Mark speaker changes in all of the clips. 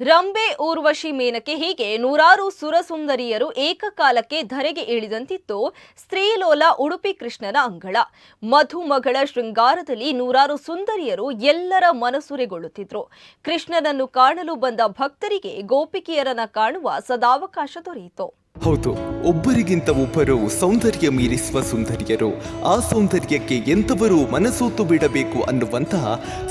Speaker 1: ರಂಬೆ ಊರ್ವಶಿ ಮೇನಕೆ ಹೀಗೆ ನೂರಾರು ಸುರಸುಂದರಿಯರು ಏಕಕಾಲಕ್ಕೆ ಧರೆಗೆ ಇಳಿದಂತಿತ್ತು. ಸ್ತ್ರೀಲೋಲ ಉಡುಪಿ ಕೃಷ್ಣನ ಅಂಗಳ. ಮಧುಮಗಳ ಶೃಂಗಾರದಲ್ಲಿ ನೂರಾರು ಸುಂದರಿಯರು ಎಲ್ಲರ ಮನಸುರೆಗೊಳ್ಳುತ್ತಿದ್ರು ಕೃಷ್ಣನನ್ನು ಕಾಣಲು ಬಂದ ಭಕ್ತರಿಗೆ ಗೋಪಿಕೆಯರನ್ನ ಕಾಣುವ ಸದಾವಕಾಶ ದೊರೆಯಿತು.
Speaker 2: ಹೌದು, ಒಬ್ಬರಿಗಿಂತ ಒಬ್ಬರು ಸೌಂದರ್ಯ ಮೀರಿಸುವ ಸುಂದರಿಯರು. ಆ ಸೌಂದರ್ಯಕ್ಕೆ ಎಂಥವರು ಮನಸೋತು ಬಿಡಬೇಕು ಅನ್ನುವಂತಹ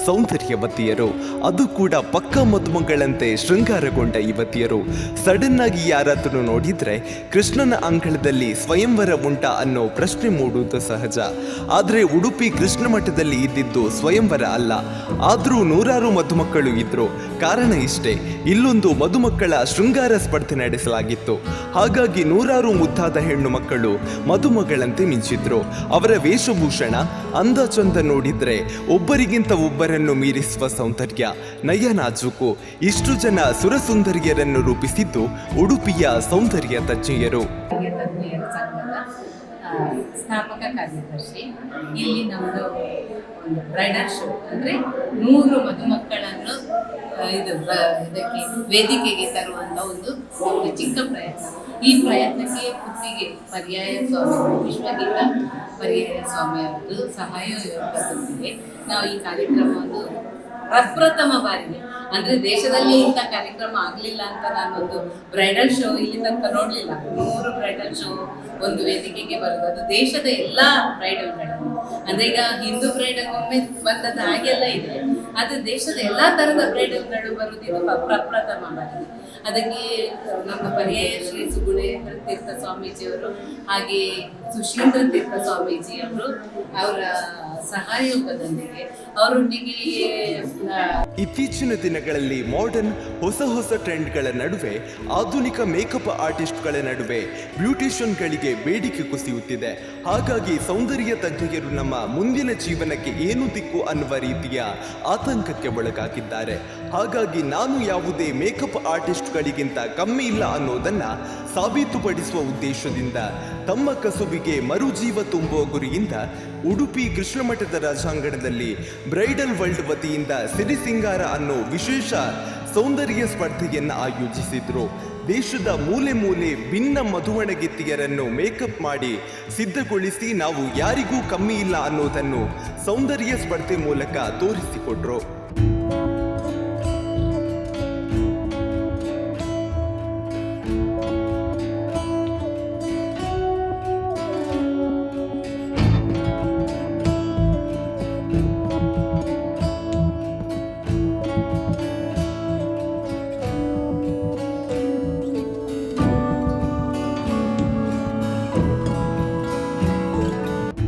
Speaker 2: ಸೌಂದರ್ಯವತಿಯರು ಅದು ಕೂಡ ಪಕ್ಕ ಮದುಮಗಳಂತೆ ಶೃಂಗಾರಗೊಂಡ ಯುವತಿಯರು ಸಡನ್ ಆಗಿ ಯಾರಾದರೂ ನೋಡಿದ್ರೆ ಕೃಷ್ಣನ ಅಂಗಳದಲ್ಲಿ ಸ್ವಯಂವರ ಉಂಟ ಅನ್ನೋ ಪ್ರಶ್ನೆ ಮೂಡುವುದು ಸಹಜ. ಆದರೆ ಉಡುಪಿ ಕೃಷ್ಣ ಮಠದಲ್ಲಿ ಇದ್ದಿದ್ದು ಸ್ವಯಂವರ ಅಲ್ಲ. ಆದರೂ ನೂರಾರು ಮದುಮಕ್ಕಳು ಇದ್ರು. ಕಾರಣ ಇಷ್ಟೇ, ಇಲ್ಲೊಂದು ಮದುಮಕ್ಕಳ ಶೃಂಗಾರ ಸ್ಪರ್ಧೆ ನಡೆಸಲಾಗಿತ್ತು. ಹಾಗಾಗಿ ನೂರಾರು ಮುದ್ದಾದ ಹೆಣ್ಣು ಮಕ್ಕಳು ಮಧುಮಗಳಂತೆ ಮಿಂಚಿದ್ರು. ಅವರ ವೇಷಭೂಷಣ, ಅಂದ ಚಂದ ನೋಡಿದ್ರೆ ಒಬ್ಬರಿಗಿಂತ ಒಬ್ಬರನ್ನು ಮೀರಿಸುವ ಸೌಂದರ್ಯ ನಯನಾಜೂಕು ಇಷ್ಟು ಜನ ಸುರಸುಂದರಿಯರನ್ನು ರೂಪಿಸಿದ್ದು ಉಡುಪಿಯ ಸೌಂದರ್ಯ ತಜ್ಞೆಯರು.
Speaker 3: ಸ್ಥಾಪಕ ಕಾರ್ಯದರ್ಶಿ. ಇಲ್ಲಿ ನಮ್ಮದು ಬ್ರೈಡಲ್ ಶೋ ಅಂದರೆ ನೂರು ಮಧುಮಕ್ಕಳನ್ನು ಇದು ಇದಕ್ಕೆ ವೇದಿಕೆಗೆ ತರುವಂಥ ಒಂದು ಚಿಕ್ಕ ಪ್ರಯತ್ನ. ಈ ಪ್ರಯತ್ನಕ್ಕೆ ಕುತ್ತಿಗೆ ಪರ್ಯಾಯ ಸ್ವಾಮಿ ವಿಶ್ವಗೀತ ಪರ್ಯಾಯ ಸ್ವಾಮಿ ಅವರು ಸಹಾಯ ಯೋಗದೊಂದಿಗೆ ನಾವು ಈ ಕಾರ್ಯಕ್ರಮವನ್ನು ಪ್ರಪ್ರಥಮ ಬಾರಿಗೆ, ಅಂದ್ರೆ ದೇಶದಲ್ಲಿ ಇಂಥ ಕಾರ್ಯಕ್ರಮ ಆಗ್ಲಿಲ್ಲ ಅಂತ ನಾನೊಂದು ಬ್ರೈಡಲ್ ಶೋ ಇಲ್ಲಿ ತನಕ ನೋಡ್ಲಿಲ್ಲ. ಮೂರು ಬ್ರೈಡಲ್ ಶೋ ಒಂದು ವೇದಿಕೆಗೆ ಬರೋದು. ಅದು ದೇಶದ ಎಲ್ಲಾ ಬ್ರೈಡಲ್ಗಳನ್ನು ಅಂದ್ರೆ ಈಗ ಹಿಂದೂ ಬ್ರೈಡಲ್ ಒಮ್ಮೆ ಬಂದದ್ದು ಹಾಗೆಲ್ಲ ಇದೆ. ಅದು ದೇಶದ ಎಲ್ಲಾ ತರದ ಕ್ರೀಡೆಗಳು ಬರುವುದು ಪ್ರಪ್ರಥಮ ಬಾರಿಗೆ ಅದಕ್ಕೆ ನಮ್ಮ ಪರ್ಯಾಯ ಶ್ರೀ ಸುಗುಣೇಂದ್ರ ತೀರ್ಥ ಸ್ವಾಮೀಜಿಯವರು ಹಾಗೆ ಸುಶೀಂದ್ರ ತೀರ್ಥ ಸ್ವಾಮೀಜಿಯವರು ಅವರ
Speaker 2: ಇತ್ತೀಚಿನ ದಿನಗಳಲ್ಲಿ ಮಾಡರ್ನ್ ಹೊಸ ಹೊಸ ಟ್ರೆಂಡ್ಗಳ ನಡುವೆ ಆಧುನಿಕ ಮೇಕಪ್ ಆರ್ಟಿಸ್ಟ್ಗಳ ನಡುವೆ ಬ್ಯೂಟಿಷಿಯನ್ಗಳಿಗೆ ಬೇಡಿಕೆ ಕುಸಿಯುತ್ತಿದೆ. ಹಾಗಾಗಿ ಸೌಂದರ್ಯ ತಜ್ಞರು ನಮ್ಮ ಮುಂದಿನ ಜೀವನಕ್ಕೆ ಏನು ದಿಕ್ಕು ಅನ್ನುವ ರೀತಿಯ ಆತಂಕಕ್ಕೆ ಒಳಗಾಗಿದ್ದಾರೆ. ಹಾಗಾಗಿ ನಾನು ಯಾವುದೇ ಮೇಕಪ್ ಆರ್ಟಿಸ್ಟ್ಗಳಿಗಿಂತ ಕಮ್ಮಿ ಇಲ್ಲ ಅನ್ನೋದನ್ನ ಸಾಬೀತುಪಡಿಸುವ ಉದ್ದೇಶದಿಂದ ತಮ್ಮ ಕಸುಬಿಗೆ ಮರುಜೀವ ತುಂಬುವ ಗುರಿಯಿಂದ ಉಡುಪಿ ಕೃಷ್ಣಮಠದ ರಾಜಾಂಗಣದಲ್ಲಿ ಬ್ರೈಡಲ್ ವರ್ಲ್ಡ್ ವತಿಯಿಂದ ಸಿರಿ ಸಿಂಗಾರ ಅನ್ನೋ ವಿಶೇಷ ಸೌಂದರ್ಯ ಸ್ಪರ್ಧೆಯನ್ನು ಆಯೋಜಿಸಿದ್ರು. ದೇಶದ ಮೂಲೆ ಮೂಲೆ ಭಿನ್ನ ಮಧುವಣಗಿತ್ತಿಯರನ್ನು ಮೇಕಪ್ ಮಾಡಿ ಸಿದ್ಧಗೊಳಿಸಿ ನಾವು ಯಾರಿಗೂ ಕಮ್ಮಿ ಇಲ್ಲ ಅನ್ನೋದನ್ನು ಸೌಂದರ್ಯ ಸ್ಪರ್ಧೆ ಮೂಲಕ ತೋರಿಸಿಕೊಟ್ರು.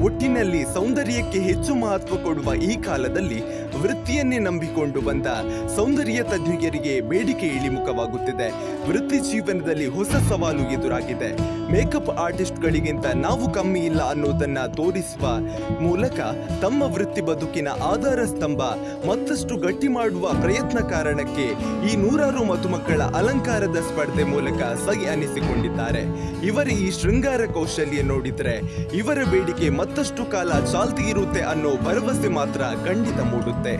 Speaker 2: ಒಟ್ಟಿನಲ್ಲಿ ಸೌಂದರ್ಯಕ್ಕೆ ಹೆಚ್ಚು ಮಹತ್ವ ಕೊಡುವ ಈ ಕಾಲದಲ್ಲಿ ವೃತ್ತಿಯನ್ನೇ ನಂಬಿಕೊಂಡು ಬಂದ ಸೌಂದರ್ಯ ತಜ್ಞರಿಗೆ ಬೇಡಿಕೆ ಇಳಿಮುಖವಾಗುತ್ತಿದೆ. ವೃತ್ತಿ ಜೀವನದಲ್ಲಿ ಹೊಸ ಸವಾಲು ಎದುರಾಗಿದೆ. ಮೇಕಪ್ ಆರ್ಟಿಸ್ಟ್ಗಳಿಗಿಂತ ನಾವು ಕಮ್ಮಿ ಇಲ್ಲ ಅನ್ನೋದನ್ನ ತೋರಿಸುವ ಮೂಲಕ ತಮ್ಮ ವೃತ್ತಿ ಬದುಕಿನ ಆಧಾರ ಸ್ತಂಭ ಮತ್ತಷ್ಟು ಗಟ್ಟಿ ಮಾಡುವ ಪ್ರಯತ್ನ ಕಾರಣಕ್ಕೆ ಈ ನೂರಾರು ಮಧುಮಕ್ಕಳ ಅಲಂಕಾರದ ಸ್ಪರ್ಧೆ ಮೂಲಕ ಸೈ ಅನಿಸಿಕೊಂಡಿದ್ದಾರೆ. ಇವರ ಈ ಶೃಂಗಾರ ಕೌಶಲ್ಯ ನೋಡಿದ್ರೆ ಇವರ ಬೇಡಿಕೆ ಮತ್ತಷ್ಟು ಕಾಲ ಚಾಲ್ತಿ ಇರುತ್ತೆ ಅನ್ನೋ ಭರವಸೆ ಮಾತ್ರ ಖಂಡಿತ ಮೂಡುತ್ತೆ.